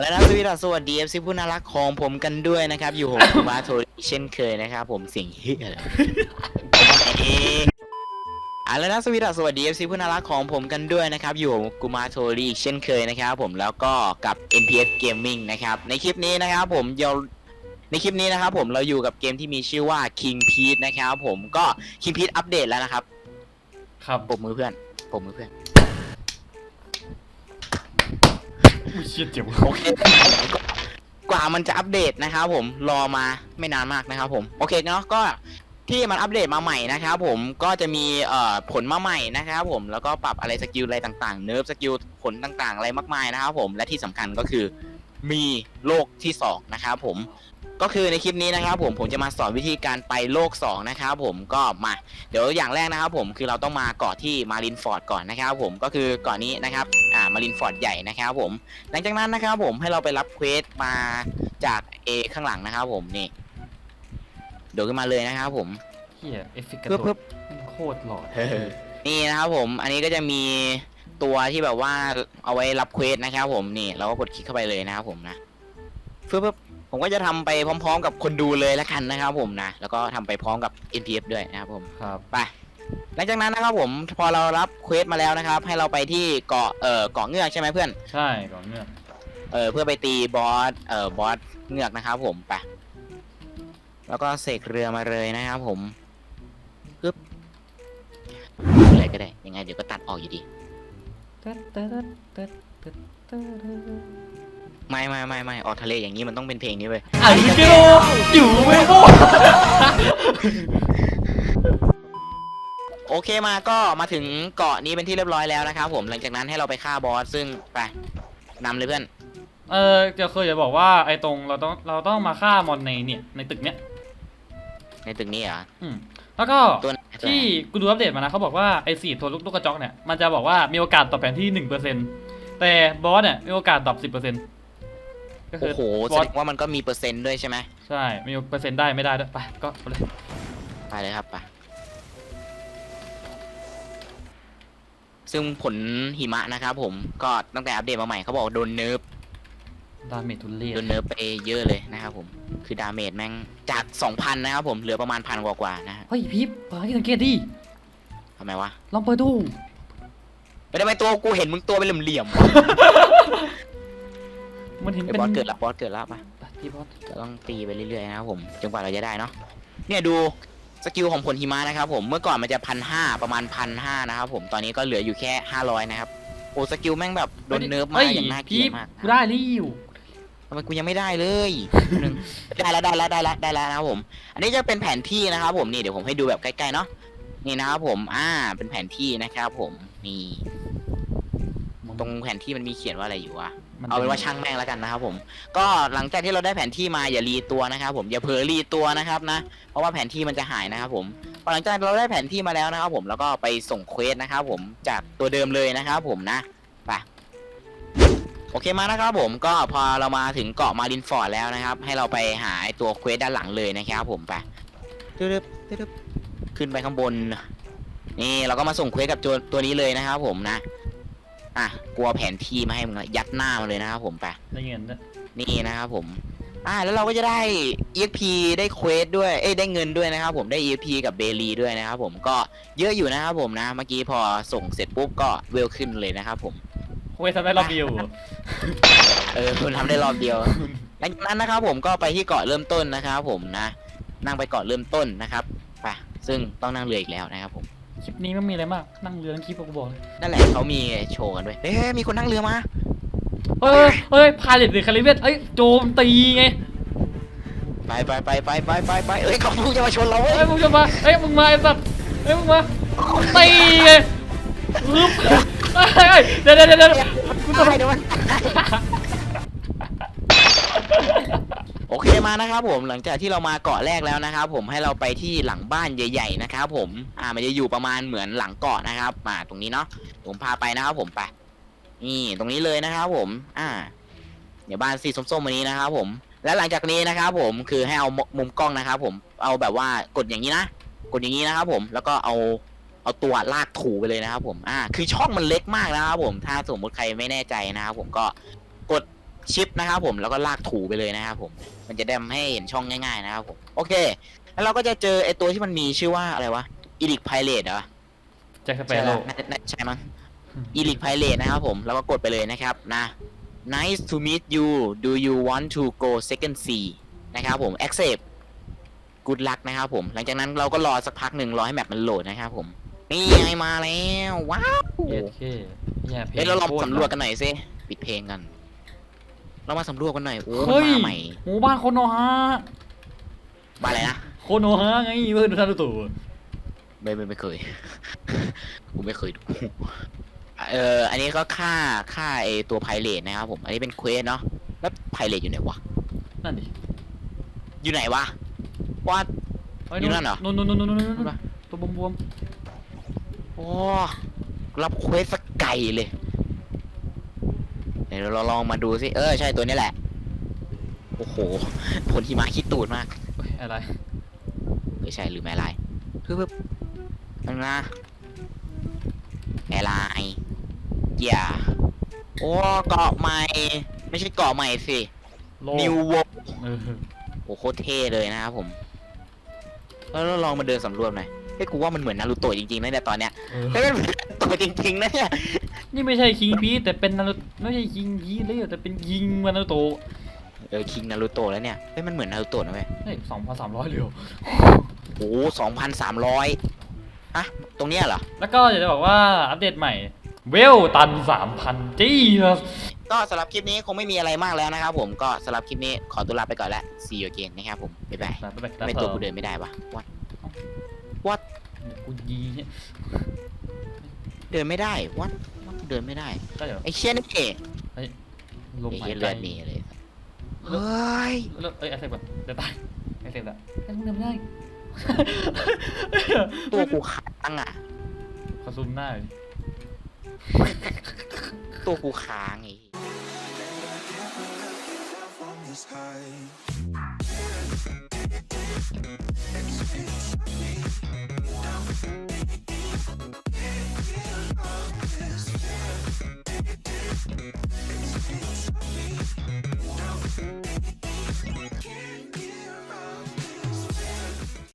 และนะสวีดัสสวัสดีเอฟซีผู้น่ารักของผมกันด้วยนะครับ อยู่ผมกุมาโทริเช่นเคยนะครับผมเสียงเฮียเลยเองอะแล้วนะสวีดัสสวัสดีเอฟซีผู้น่ารักของผมกันด้วยนะครับ อยู่ผมกุมาโทริเช่นเคยนะครับผมแล้วก็กับ NPS Gaming นะครับ ในคลิปนี้นะครับผมเดี๋ยวในคลิปนี้นะครับผมเราอยู่กับเกมที่มีชื่อว่า King Pete นะครับผมก็ King Pete อัปเดตแล้วนะครับ ครับปรบมือเพื่อนปรบมือเพื่อน เชี่ยเจ็บโอเคกว่ามันจะอัปเดตนะครับผมรอมาไม่นานมากนะครับผมโอเคเนาะก็ที่มันอัปเดตมาใหม่นะครับผมก็จะมีเอ่อผลมาใหม่นะครับผมแล้วก็ปรับอะไรสกิลอะไรต่างๆ เนิร์ฟสกิลผลต่างๆ อะไรมากมายนะครับผมและที่สำคัญก็คือมีโลกที่สองนะครับผม ก็คือในคลิปนี้นะครับผมผมจะมาสอนวิธีการไปโลกสองนะครับผมก็มาเดี๋ยวอย่างแรกนะครับผมคือเราต้องมาเกาะที่มารินฟอร์ดก่อนนะครับผมก็คือเกาะนี้นะครับอ่ามารินฟอร์ดใหญ่นะครับผม หลังจากนั้นนะครับผมให้เราไปรับเควสมาจากเอข้างหลังนะครับผมนี่โดดขึ้นมาเลยนะครับผมเฮียเอฟเฟกต์กระเพิ่มโดเพิ่ดมโคตรหล่อนี่นะครับผมอันนี้ก็จะมีตัวที่แบบว่าเอาไว้รับเควสนะครับผมนี่เราก็กดคลิกเข้าไปเลยนะครับผมนะเพื่อ ผมก็จะทำไปพร้อมๆ กับคนดูเลยแล้วกันนะครับผมนะ แล้วก็ทำไปพร้อมกับ NPF ด้วยนะครับผม ครับ ไป หลังจากนั้นนะครับผม พอเรารับเควสมาแล้วนะครับ ให้เราไปที่เกาะ เอ่อ เกาะเงือกใช่ไหมเพื่อน ใช่ก่อนเนื่องเออเพื่อไปตีบอส เอ่อ บอสเงือกนะครับผม ไป แล้วก็เสกเรือมาเลยนะครับผมปึ๊บอะไรก็ได้ ยังไงเดี๋ยวก็ตัดออกอยู่ดี ตัดตัดตัดตัดตัดตัด ไม่ไม่ไม่ไม่ออกทะเลอย่างนี้มันต้องเป็นเพลงนี้เว้ยอะลิเกโออยู่ไม่โบโอเคมาก็มาถึงเกาะนี้เป็นที่เรียบร้อยแล้วนะครับผมหลังจากนั้นให้เราไปฆ่าบอสซึ่งไปนำเลยเพื่อน เออจะเคยจะบอกว่าไอ้ตรงเราต้องเราต้องมาฆ่ามอนในเนี่ยในตึกเนี้ยในตึกนี้เหรออืมแล้วก็ตัวไหนตัวไหนที่กูดูอัปเดตมานะเขาบอกว่าไอ้สี่ตัวลูกลูกกระจอกเนี่ยมันจะบอกว่ามีโอกาสตอบแผนที่หนึ่งเปอร์เซ็นต์ แต่บอสเนี่ยมีโอกาสตอบสิบเปอร์เซ็นต์ก็คืโอ้อโหบแสอดสงว่ามันก็มีเปอร์เซ็นต์ด้วยใช่ไหมใช่มีเปอร์เซ็นต์ได้ไม่ได้ด้วยไปก็เอาเลยไปเลยครับไปซึ่งผลหิมะนะครับผมก็ตั้งแต่อัปเดตมาใหม่เขาบอกโดนเนิร์ฟดาเมจทุนเลียโดนเนิร์ฟไปเยอะเลยนะครับผมคือดาเมจแม่งจาก 2,000 นะครับผมเหลือประมาณพันกว่าๆนะฮะเฮ้ยพีบเปิดให้สังเกตดิทำไมวะลองเปิดดู ไม่ได้ไปตัวกูเห็นมึงตัวเป็นเหลี่ยมมันเห็นๆไอ้เป็นบอสเกิดละบอสเกิดละปะพี่บอสเราต้องตีไปเรื่อยๆนะครับผมจนกว่าเราจะได้เนาะเนี่ยดูสกิลของผลหิมะนะครับผมเมื่อก่อนมันจะพันห้าประมาณพันห้านะครับผมตอนนี้ก็เหลืออยู่แค่ห้าร้อยนะครับโอ้สกิลแม่งแบบโดนเนิร์ฟมาฮ้อย่างน่าเกลีพี่ยดมากกูได้ริวทำไมกูยังไม่ได้เลยหนึ่งได้แล้วได้แล้วได้แล้วได้แล้วนะครับผม อันนี้จะเป็นแผนที่นะครับผมนี่เดี๋ยวผมให้ดูแบบใกล้ๆเนาะ นี่นะครับผม อ่า เป็นแผนที่นะครับผม นี่ ตรงแผนที่มันมีเขียนว่าอะไรอยู่วะ เอาเป็นว่าช่างแม่งแล้วกันนะครับผม ก็หลังจากที่เราได้แผนที่มาอย่ารีตัวนะครับผมอย่าเผลอรีตัวนะครับนะ เพราะว่าแผนที่มันจะหายนะครับผมพอหลังจากเราได้แผนที่มาแล้วนะครับผมแล้วก็ไปส่งเควสนะครับผมจากตัวเดิมเลยนะครับผมนะ ไปโอเคมานะครับผมก็พอเรามาถึงเกาะมารินฟอร์ดแล้วนะครับ ให้เราไปหาไอ้ตัวเควสด้านหลังเลยนะครับผมไปตึ๊บตึ๊บตึ๊บ ขึ้นไปข้างบน นี่เราก็มาส่งเควสกับตัวตัวนี้เลยนะครับผมนะ อะกลัวแผนที่มาให้มึงละยัดหน้ามาเลยนะครับผมไป ได้เงินด้วยนี่นะครับผม อ่าแล้วเราก็จะได้ EXP ได้เควสด้วย เอ้ยได้เงินด้วยนะครับผมได้ EXP กับเบลีด้วยนะครับผมก็เยอะอยู่นะครับผมนะ เมื่อกี้พอส่งเสร็จปุ๊บก็เวลขึ้นเลยนะครับผม เว้ยทำได้รอบเดียวเหรอเออคุณทำได้รอบเดียวหลังจากนั้นนะครับผมก็ไปที่เกาะเริ่มต้นนะครับผมนะ นั่งไปเกาะเริ่มต้นนะครับไป ซึ่งต้องนั่งเรืออีกแล้วนะครับผมคลิปนี้ไม่มีอะไรมาก นั่งเรือทั้งคลิปกูบอกเลยนั่นแหละเขามีโชว์กันด้วยเฮ้ยมีคนนั่งเรือมาเฮ้ยเฮ้ยพาเลตหรือคาริเบตเอ้ยโจมตีไงไปไปไปไปไปไปไปเอ้ยเขาพูดจะมาชนเราเว้ยเฮ้ยมึงจะมาเอ้ยมึงมาไอ้สัตว์เอ้ยมึงมาตีไงฮึบเฮ้ยเดี๋ยวเดี๋ยวเดี๋ยวเดี๋ยวกูกูจะตายเดี๋ยวมัน โอเคมานะครับผมหลังจากที่เรามาเกาะแรกแล้วนะครับผมให้เราไปที่หลังบ้านใหญ่ ๆ นะครับผมอ่ามันจะอยู่ประมาณเหมือนหลังเกาะนะครับมาตรงนี้เนาะผมพาไปนะครับผมไปนี่ตรงนี้เลยนะครับผม อ่า เดี๋ยวบ้านสีส้มๆวันนี้นะครับผม และหลังจากนี้นะครับผมคือให้เอามุมกล้องนะครับผม เอาแบบว่ากดอย่างนี้นะ กดอย่างนี้นะครับผม แล้วก็เอา เอาตัวลากถูไปเลยนะครับผม อ่า คือช่องมันเล็กมากนะครับผม ถ้าสมมติใครไม่แน่ใจนะครับผมก็กด ชิปนะครับผมแล้วก็ลากถูไปเลยนะครับผม มันจะได้ทำให้เห็นช่องง่ายๆนะครับผมโอเค แล้วเราก็จะเจอไอตัวที่มันมีชื่อว่าอะไรวะอีลิกไพเรตเหรอแจ็คสเปใช่โร่แล้วน่าน่าใช่มั้งอีลิกไพเรตนะครับผมแล้วก็กดไปเลยนะครับนะ nice to meet you do you want to go second C นะครับผม accept good luck นะครับผม หลังจากนั้นเราก็รอสักพักหนึ่งรอให้แมปมันโหลดนะครับผมนี่ไงมาแล้วว้าว เอเคเนี่ยเพลงเฮ้ยเราลองโคตสำรวจกันหน่อยสิปิดเพลงกัน เรามาสำรวจกันหน่อยโอ้มันเฮ้ยมาใหม่หมู่บ้านโคโนฮะมาอะไรนะโคโนฮะไงเพื่อนดูทันตัวไม่ไม่ไม่เคย กูไม่เคยดูเอออันนี้ก็ค่าค่าไอตัวไพเรตนะครับผม อันนี้เป็นเควสเนาะแล้วไพเรตอยู่ไหนวะนั่นดิอยู่ไหนวะว่า เฮ้ยอยู่นั่นเหรอ นู่นนู่นนู่นนู่นนู่นนู่นู่นนปะตัวบวมโอ้รับเควสสกไก่เลย เดี๋ยวเราลองมาดูสิ เออใช่ตัวนี้แหละ โอ้โหผลที่มาคิดตูดมากๆเฮ้ยอะไรไม่ใช่หรือแม่ลายคือแบบนั่นนะแม่ลายอย่าโอ้เกาะใหม่ ไม่ใช่เกาะใหม่สิ โลนิววเออโอ้โคตรเท่เลยนะครับผม แล้วเราลองมาเดินสำรวจหน่อยเฮ้ยกูว่ามันเหมือนนารูโตะจริงๆนะเนี่ยตอนเนี้ยเออเฮ้ยมันเหมือนนารูโตะจริงๆนะเนี่ยนี่ไม่ใช่คิงพีแต่เป็นนารุไม่ใช่คิงพีเลยแต่เป็นยิงมานารุโตะเออคิงนารูโตะแล้วเนี่ยเฮ้ยมันเหมือนนารูโตะนะเว้ยเฮ้ยสองพันสามร้อยเร็วโอ้สองพันสามร้อยอะตรงเนี้ยเหรอ แล้วก็อยากจะบอกว่าอัปเดตใหม่ เวลตันสามพันจี้ครับก็สำหรับคลิปนี้คงไม่มีอะไรมากแล้วนะครับผมก็สำหรับคลิปนี้ขอตัวลาไปก่อนแล้ว see you again นะครับผมบ๊ายบายนะไปทำไมตัวกูเดินไม่ได้วะ what what กูยีเนี่ยเดินไม่ได้ what what เดินไม่ได้ได้เหรอไอ้เชี่ยนี่เอ๋ลมไอ้หาเหี้ยยใจเลือดนี่เลยเฮ้ยแล้วเอ้ยไอเซฟแบบจะตายไอเซฟละไอ้มึงเดินไม่ได้ตัวกูค้างอะขอซูมหน้าหน่อยตัวกูค้างไอ้ from this high.